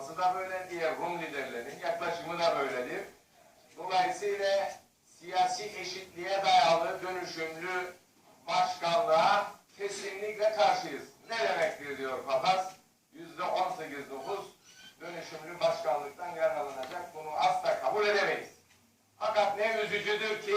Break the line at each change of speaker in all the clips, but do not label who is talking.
açıklaması da böyle, diğer Rum liderlerinin yaklaşımı da böyledir. Dolayısıyla siyasi eşitliğe dayalı dönüşümlü başkanlığa kesinlikle karşıyız. Ne demektir diyor papaz? Yüzde on sekiz nüfus dönüşümlü başkanlıktan yararlanacak. Bunu asla kabul edemeyiz. Fakat ne üzücüdür ki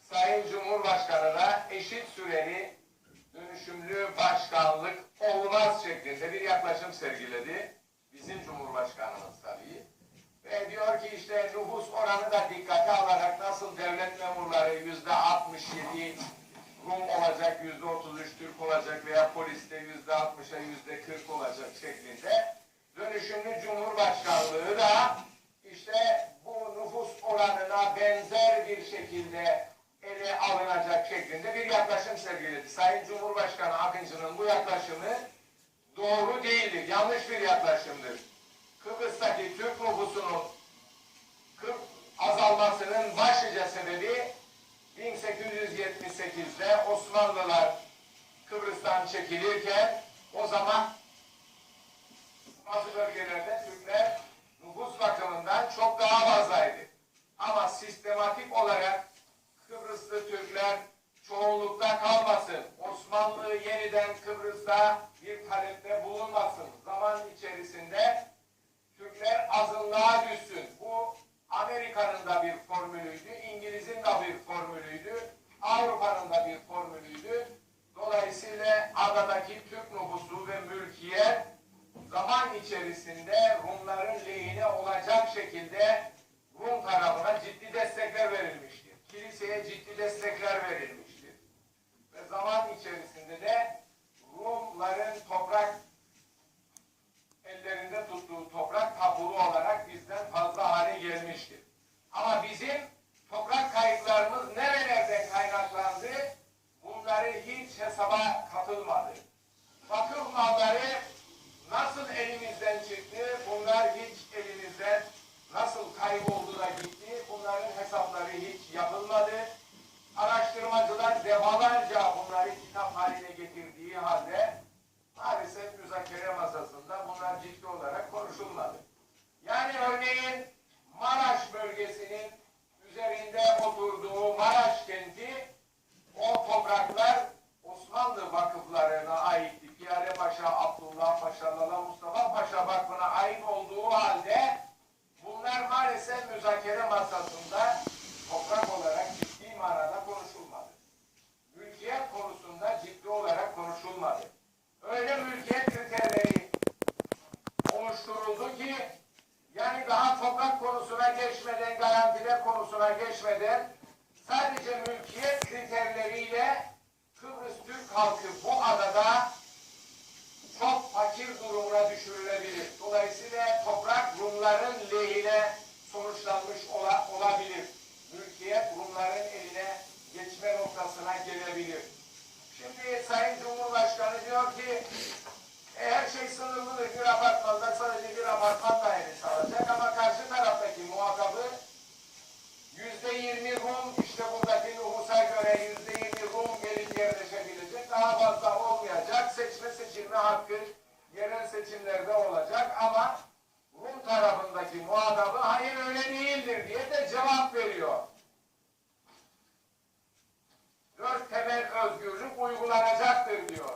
Sayın Cumhurbaşkanı da eşit süreli dönüşümlü başkanlık olmaz şeklinde bir yaklaşım sergiledi. Bizim Cumhurbaşkanımız tabii. Ve diyor ki işte nüfus oranı da dikkate alarak nasıl devlet memurları yüzde 67 Rum olacak, yüzde 33 Türk olacak veya poliste yüzde 60'a yüzde 40 olacak şeklinde dönüşümlü Cumhurbaşkanlığı da işte bu nüfus oranına benzer bir şekilde ele alınacak şeklinde bir yaklaşım sergiledi. Sayın Cumhurbaşkanı Akıncı'nın bu yaklaşımı doğru değildir, yanlış bir yaklaşımdır. Kıbrıs'taki Türk nüfusunun Kıbrıs azalmasının başlıca sebebi 1878'de Osmanlılar Kıbrıs'tan çekilirken o zaman çoğunlukta kalmasın, Osmanlı yeniden Kıbrıs'ta bir talepte bulunmasın. Zaman içerisinde Türkler azınlığa düşsün. Bu Amerika'nın da bir formülüydü, İngiliz'in de bir formülüydü, Avrupa'nın da bir formülüydü. Dolayısıyla adadaki Türk nüfusu ve mülkiyet zaman içerisinde Rumların lehine olacak şekilde Rum tarafına ciddi destekler verilmiştir. Kiliseye ciddi destekler verilmiştir. İçerisinde de Rumların toprak ellerinde tuttuğu toprak tapulu olarak bizden fazla hale gelmiştir. Ama bizim getirdiği halde maalesef müzakere masasında bunlar ciddi olarak konuşulmadı. Yani örneğin Maraş bölgesinin üzerinde oturduğu Maraş kenti o topraklar Osmanlı vakıflarına aitti. Piyale Paşa, Abdullah Paşa, Lala Mustafa Paşa vakfına ait olduğu halde bunlar maalesef müzakere masasında toprak olarak ciddi manada konuşulmadı. Mülkiyet konusunda ciddi olarak konuşulmadı. Öyle mülkiyet kriterleri oluşturuldu ki yani daha toprak konusuna geçmeden, garantiler konusuna geçmeden sadece mülkiyet kriterleriyle Kıbrıs Türk halkı bu adada çok fakir durumuna düşürülebilir. Dolayısıyla toprak Rumların lehine sonuçlanmış ola- olabilir. Mülkiyet Rumların eline geçme noktasına gelebilir. Şimdi Sayın Cumhurbaşkanı diyor ki e, her şey sınırlıdır. Bir apartmanda sadece bir apartman dairesi alacak ama karşı taraftaki muhatabı yüzde yirmi Rum işte buradaki nüfusa göre yüzde yirmi Rum gelip yerleşebilecek. Daha fazla olmayacak. Seçme seçilme hakkı yerel seçimlerde olacak ama Rum tarafındaki muhatabı hayır öyle değildir diye de cevap veriyor. Dört temel özgürlük uygulanacaktır diyor.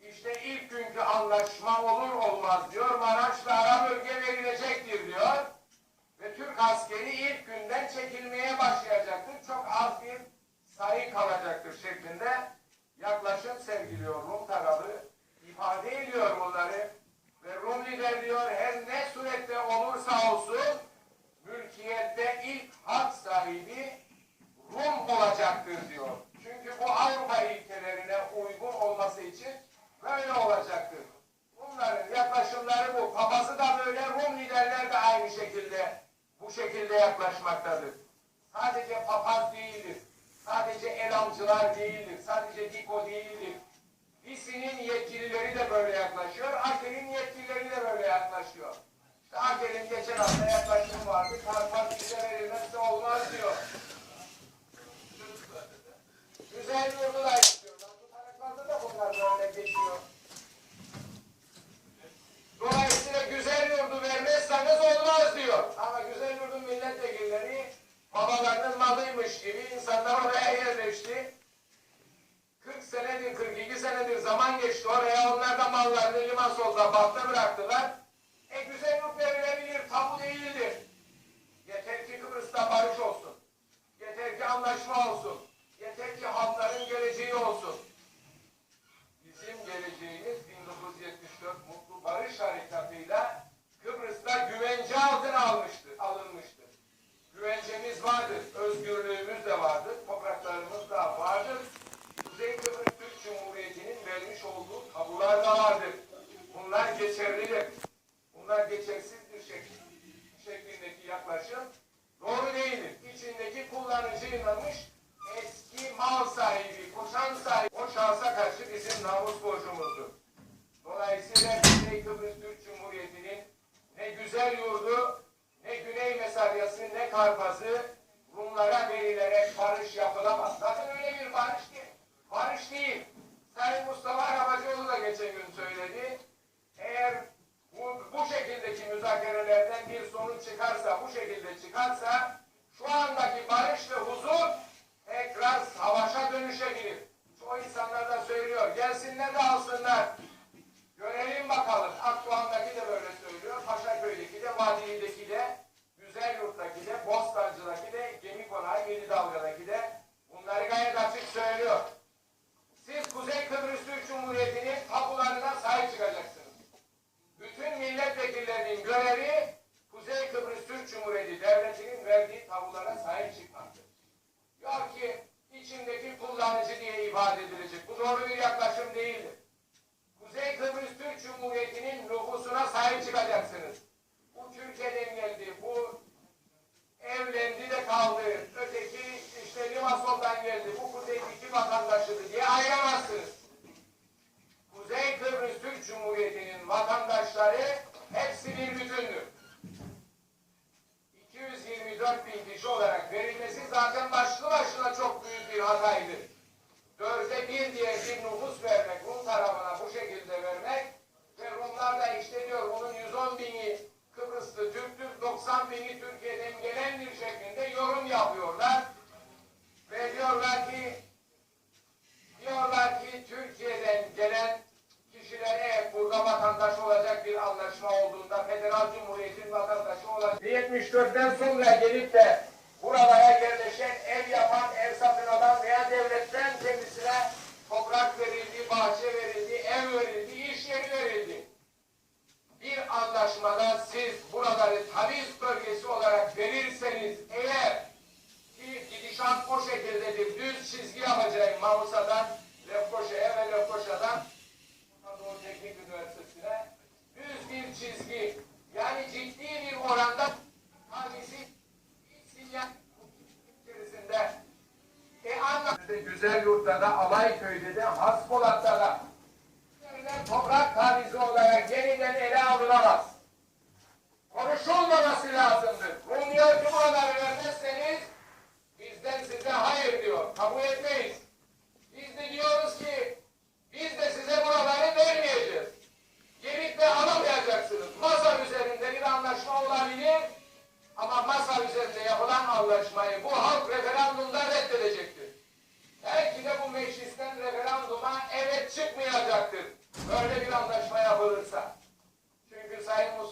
İşte ilk günkü anlaşma olur olmaz diyor. Maraş'la ara bölge verilecektir diyor. Ve Türk askeri ilk günden çekilmeye başlayacaktır. Çok az bir sayı kalacaktır şeklinde yaklaşım sergiliyor Rum tarafı. ifade ediyor bunları. Ve Rum lider diyor her ne surette olursa olsun mülkiyette ilk hak sahibi Rum olacaktır diyor. Çünkü bu Avrupa ilkelerine uygun olması için böyle olacaktır. Bunların yaklaşımları bu. Papazı da böyle, Rum liderler de aynı şekilde bu şekilde yaklaşmaktadır. Sadece papaz değildir. Sadece elamcılar değildir. Sadece diko değildir. Disi'nin yetkilileri de böyle yaklaşıyor. Akel'in yetkilileri de böyle yaklaşıyor. İşte Akel'in geçen hafta yaklaşımı vardı. Karpat bize verilmezse olmaz diyor. Güzel yurdu da istiyorlar. Bu taraflarda da bunlar böyle geçiyor. senedir, 42 senedir zaman geçti oraya. Onlar da mallarını liman solda bakta bıraktılar. E güzellik verilebilir, tabu değildir. Yeter ki Kıbrıs'ta barış olsun. Yeter ki anlaşma olsun. Yeter ki halkların geleceği olsun. Bizim geleceğimiz 1974 Mutlu Barış Harekatı'yla Kıbrıs'ta güvence altına almıştır, alınmıştır. Güvencemiz vardır, özgürlüğümüz de vardır, topraklarımız da vardır. Kuzey Kıbrıs Türk Cumhuriyeti'nin vermiş olduğu tabular da vardır. Bunlar geçerlidir. Bunlar geçersiz bir şekil, şeklindeki yaklaşım doğru değildir. İçindeki kullanıcı inanmış eski mal sahibi, koşan sahibi o şahsa karşı bizim namus borcumuzdur. Dolayısıyla Kuzey Kıbrıs Türk Cumhuriyeti'nin ne güzel yurdu, ne Güney Mesaryası, ne Karpazı Rumlara verilerek barış yapılamaz. Zaten öyle bir barış ki, barış değil. Sayın Mustafa Arabacıoğlu da geçen gün söyledi. Eğer bu, bu şekildeki müzakerelerden bir sonuç çıkarsa, bu şekilde çıkarsa şu andaki barış ve huzur tekrar savaşa dönüşebilir. Çoğu insanlar da söylüyor. Gelsinler de alsınlar. Görelim bakalım. Akdoğan'daki de böyle söylüyor. Paşaköy'deki de, Vadili'deki de, Güzelyurt'taki de, Bostancı'daki de, Gemi Konağı, Yeni Dalga'daki de bunları gayet açık söylüyor. Siz Kuzey Kıbrıs Türk Cumhuriyeti'nin tapularına sahip çıkacaksınız. Bütün milletvekillerinin görevi Kuzey Kıbrıs Türk Cumhuriyeti Devleti'nin verdiği tabulara sahip çıkmaktır. Yok ki içindeki kullanıcı diye ifade edilecek. Bu doğru bir yaklaşım değildir. Kuzey Kıbrıs Türk Cumhuriyeti'nin nüfusuna sahip çıkacaksınız. Anla güzel yurtta da Alayköy'de de Haspolat'ta da verilen toprak tavizi olarak yeniden ele alınamaz. Konuşulmaması lazımdır. Rum diyor ki buraları vermezseniz bizden size hayır diyor. Kabul etmeyiz.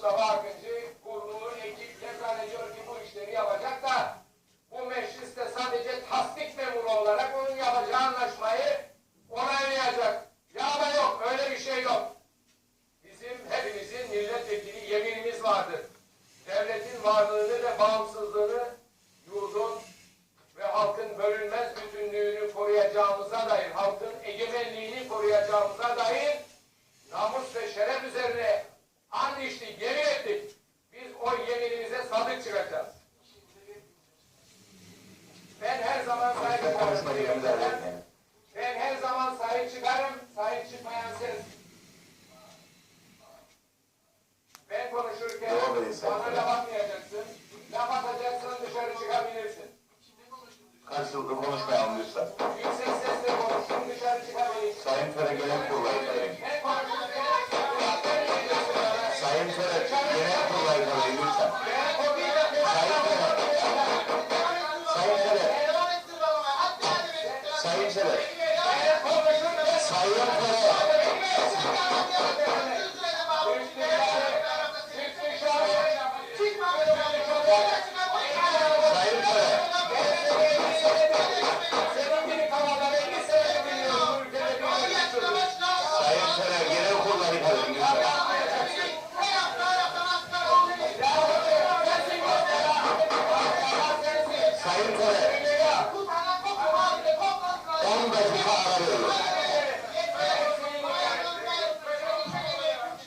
trabalho. Sensin. Ben konuşurken bana laf atmayacaksın. Laf atacaksın dışarı çıkabilirsin.
Karşılıklı konuşmayalım lütfen.